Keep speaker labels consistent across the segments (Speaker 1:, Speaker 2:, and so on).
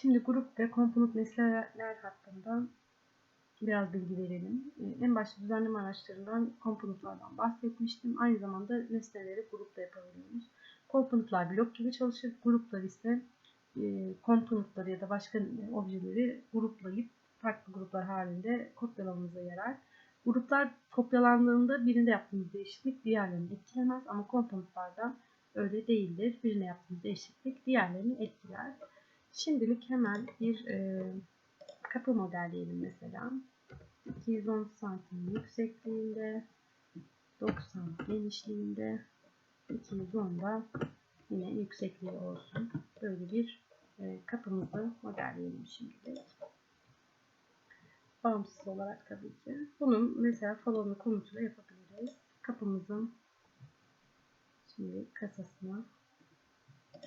Speaker 1: Şimdi grup ve komponent nesneler hakkında biraz bilgi verelim. Ee, En başta düzenleme araçlarından komponentlardan bahsetmiştim. Aynı zamanda nesneleri grupla yapabiliyoruz. Komponentler blok gibi çalışır. Gruplar ise e, komponentları ya da başka objeleri gruplayıp farklı gruplar halinde kopyalamamıza yarar. Gruplar kopyalandığında birinde yaptığımız değişiklik diğerlerini etkilemez ama komponentlarda öyle değildir. Birine yaptığımız değişiklik diğerlerini etkiler. Şimdilik hemen bir e, kapı modelleyelim mesela. 210 santim yüksekliğinde, 90 genişliğinde, 210 da yine yüksekliği olsun. Böyle bir e, kapımızı modelleyelim şimdilik. Bağımsız olarak tabii ki. Bunun mesela salonlu komutuyla yapabiliriz. Kapımızın şimdi kasasına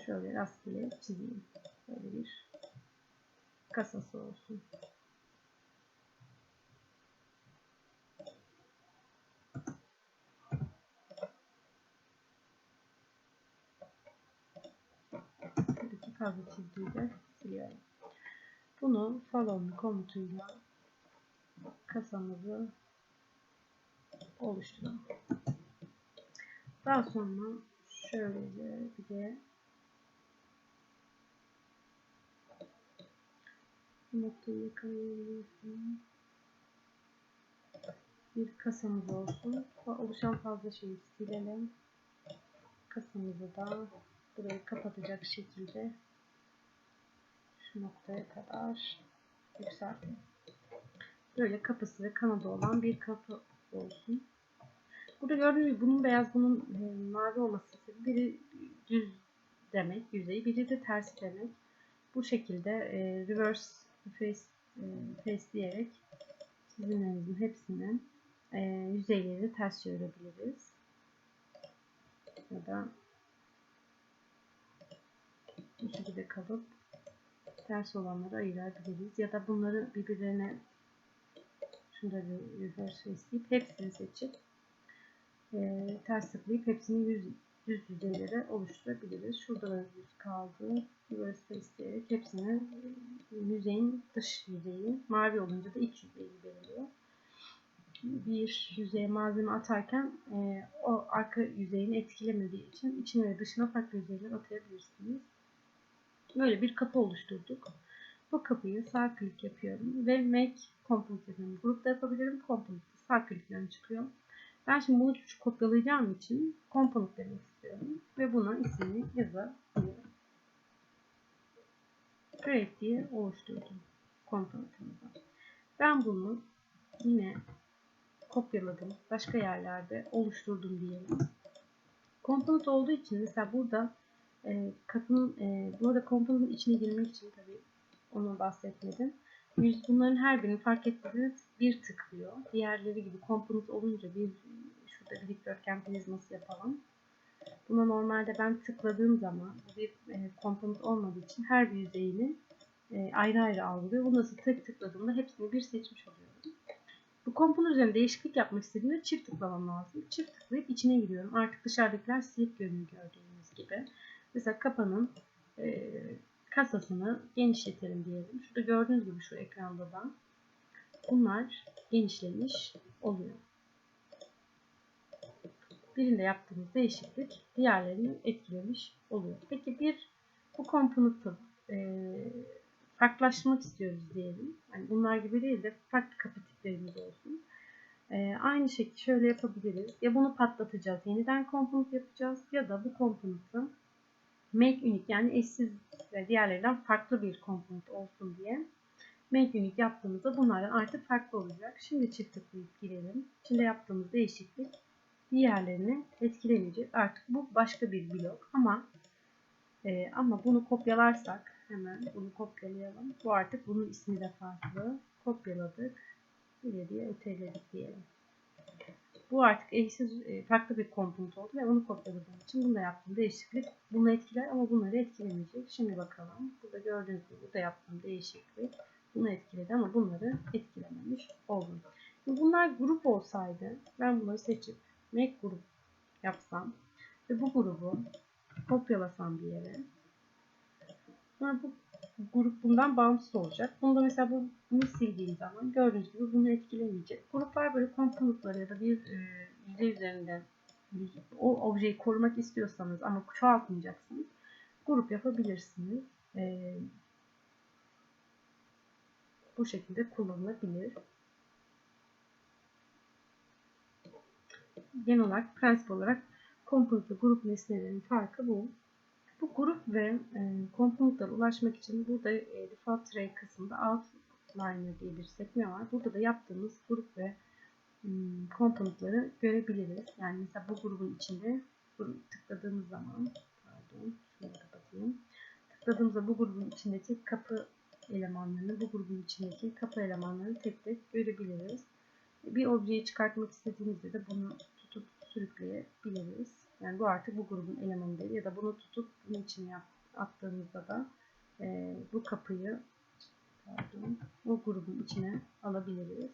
Speaker 1: şöyle rastgele çizeyim. Böyle bir kasası olsun. Buradaki fazla çizgiyi de siliyorum. Bunu salon komutuyla kasamızı oluşturalım. Daha sonra şöyle bir de noktayı yakalayabiliyorsun. Bir kasamız olsun. Oluşan fazla şeyi silelim. Kasamızı da burayı kapatacak şekilde şu noktaya kadar yükseltelim. Böyle kapısı ve kanadı olan bir kapı olsun. Burada gördüğünüz gibi bunun beyaz, bunun e, mavi olması biri düz demek, yüzeyi, biri de tersi demek. Bu şekilde e, reverse face, e, çizimlerimizin hepsinin e, yüzeyleri ters çevirebiliriz. Ya da bu şekilde kalıp ters olanları ayırabiliriz. Ya da bunları birbirlerine şunda bir reverse hepsini seçip e, ters tıklayıp hepsini yüz, düz yüzeylere oluşturabiliriz. Şurada da düz kaldı. Face diyerek hepsini yüzeyin dış yüzeyi mavi olunca da iç yüzeyi belirliyor. Bir yüzeye malzeme atarken e, o arka yüzeyini etkilemediği için içine ve dışına farklı yüzeyler atayabilirsiniz. Böyle bir kapı oluşturduk. Bu kapıyı sağ klik yapıyorum ve make component yapıyorum. Grupta yapabilirim. Component sağ klikten çıkıyor. Ben şimdi bunu kopyalayacağım için component demek istiyorum. Ve buna ismini yazabilirim. Create diye oluşturdum component'ımızı. Ben bunu yine kopyaladım. Başka yerlerde oluşturdum diyelim. Component olduğu için mesela burada e, kapının, e, bu arada component'ın içine girmek için tabii onu bahsetmedim. Yüz, bunların her birini fark ettiğiniz bir tıklıyor. Diğerleri gibi komponent olunca bir şurada bir dikdörtgen prizması yapalım. Buna normalde ben tıkladığım zaman bir e, komponent olmadığı için her yüzeyini e, ayrı ayrı algılıyor. Bunu nasıl tık tıkladığımda hepsini bir seçmiş oluyorum. Bu komponent üzerine değişiklik yapmak istediğimde çift tıklamam lazım. Çift tıklayıp içine giriyorum. Artık dışarıdakiler siyah görünüyor gördüğünüz gibi. Mesela kapanın e, kasasını genişletelim diyelim. Şurada gördüğünüz gibi şu ekranda da bunlar genişlemiş oluyor. Birinde yaptığımız değişiklik diğerlerini etkilemiş oluyor. Peki bir bu komponenti e, farklılaştırmak istiyoruz diyelim. Yani bunlar gibi değil de farklı kapı tiplerimiz olsun. E, aynı şekilde şöyle yapabiliriz. Ya bunu patlatacağız, yeniden komponent yapacağız ya da bu komponenti make unique yani eşsiz diğerlerinden farklı bir komponent olsun diye make unique yaptığımızda bunlardan artık farklı olacak. Şimdi çift tıklayıp girelim. Şimdi yaptığımız değişiklik diğerlerini etkilemeyecek. Artık bu başka bir blok ama e, ama bunu kopyalarsak hemen bunu kopyalayalım. Bu artık bunun ismi de farklı. Kopyaladık. İleriye öteledik diyelim. Bu artık eşsiz e, farklı bir komponent oldu ve onu kopyaladığım için bunda yaptığım değişiklik bunu etkiler ama bunları etkilemeyecek. Şimdi bakalım. Burada gördüğünüz gibi burada yaptığım değişiklik bunu etkiledi ama bunları etkilememiş oldum. Şimdi bunlar grup olsaydı ben bunları seçip make grup yapsam ve bu grubu kopyalasam bir yere sonra bu grup bundan bağımsız olacak. Bunda mesela bu, bunu sildiğim zaman gördüğünüz gibi bunu etkilemeyecek. Gruplar böyle komponentları ya da bir e, yüzey üzerinde o objeyi korumak istiyorsanız ama çoğaltmayacaksınız. Grup yapabilirsiniz. E, bu şekilde kullanılabilir. Genel olarak prensip olarak komponent ve grup nesnelerin farkı bu. Bu grup ve e, komponentlara ulaşmak için burada e, default tray kısmında outliner diye bir sekme var. Burada da yaptığımız grup ve hmm, komponentları görebiliriz. Yani mesela bu grubun içinde tıkladığımız zaman pardon şunu kapatayım. Tıkladığımızda bu grubun içindeki kapı elemanlarını, bu grubun içindeki kapı elemanlarını tek tek görebiliriz. Bir objeyi çıkartmak istediğimizde de bunu tutup sürükleyebiliriz. Yani bu artık bu grubun elemanı ya da bunu tutup bunun içine attığımızda da e, bu kapıyı pardon, bu grubun içine alabiliriz.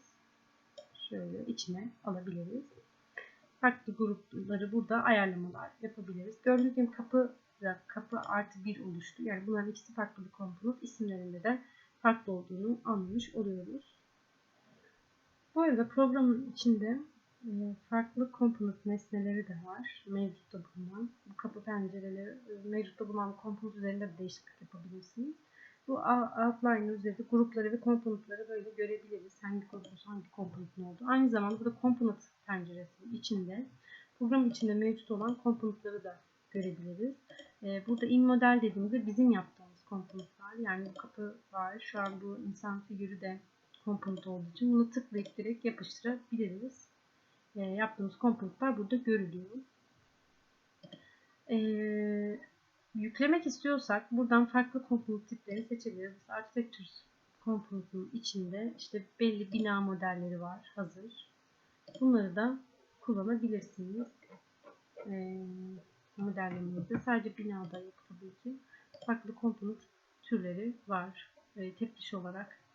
Speaker 1: Şöyle içine alabiliriz. Farklı grupları burada ayarlamalar yapabiliriz. Gördüğünüz gibi kapı kapı artı bir oluştu. Yani bunların ikisi farklı bir komponent. İsimlerinde de farklı olduğunu anlamış oluyoruz. Bu arada programın içinde e, farklı komponent nesneleri de var. Mevcutta bulunan. Bu kapı pencereleri mevcutta bulunan komponent üzerinde de değişiklik yapabilirsiniz. Bu outline üzerinde grupları ve komponentleri böyle görebiliriz. Hangi komponent hangi komponentin olduğu. Aynı zamanda burada komponent penceresinin içinde program içinde mevcut olan komponentleri da görebiliriz. E, burada in model dediğimizde bizim yaptığımız komponentler. Yani bu kapı var. Şu an bu insan figürü de komponent olduğu için bunu tıklayıp direkt yapıştırabiliriz. E, yaptığımız komponentler burada görülüyor. E, yüklemek istiyorsak buradan farklı komponent tipleri seçebiliriz. Mesela Architecture komponentinin içinde işte belli bina modelleri var hazır. Bunları da kullanabilirsiniz. E, modellemenizde sadece binada yok tabii ki. Farklı komponent türleri var. E, tepliş olarak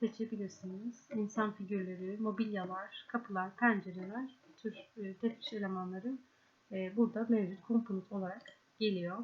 Speaker 1: seçebilirsiniz. İnsan figürleri, mobilyalar, kapılar, pencereler, tür e, tepiş elemanları e, burada mevcut komponent olarak geliyor.